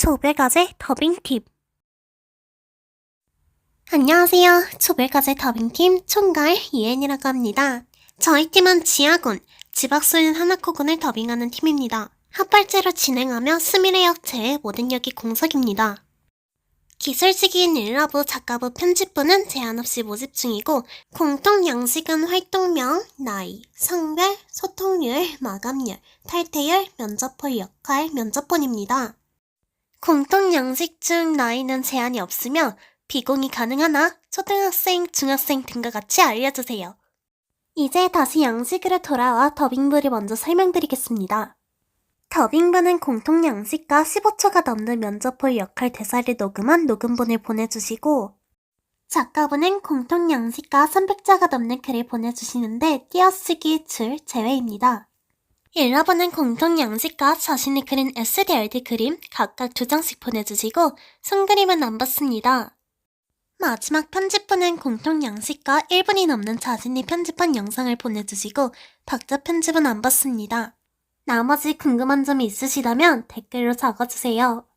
조별과제 더빙 팁. 안녕하세요. 조별과제 더빙팀 총괄 이엔이라고 합니다. 저희 팀은 지하군, 지박소인 하나코군을 더빙하는 팀입니다. 합발제로 진행하며 스미레 역제의 모든 역이 공석입니다. 기술직인 일러부 작가부 편집부는 제한 없이 모집 중이고 공통 양식은 활동명, 나이, 성별, 소통률, 마감률, 탈퇴율, 면접볼 역할, 면접본입니다. 공통 양식 중 나이는 제한이 없으며 비공이 가능하나 초등학생, 중학생 등과 같이 알려주세요. 이제 다시 양식으로 돌아와 더빙부를 먼저 설명드리겠습니다. 더빙부는 공통 양식과 15초가 넘는 면접볼 역할 대사를 녹음한 녹음본을 보내주시고 작가분은 공통 양식과 300자가 넘는 글을 보내주시는데 띄어쓰기 줄 제외입니다. 일러분은 공통 양식과 자신의 그린 SDRD 그림 각각 두 장씩 보내주시고 손그림은 안 받습니다. 마지막 편집부는 공통 양식과 1분이 넘는 자신이 편집한 영상을 보내주시고 박자 편집은 안 받습니다. 나머지 궁금한 점이 있으시다면 댓글로 적어주세요.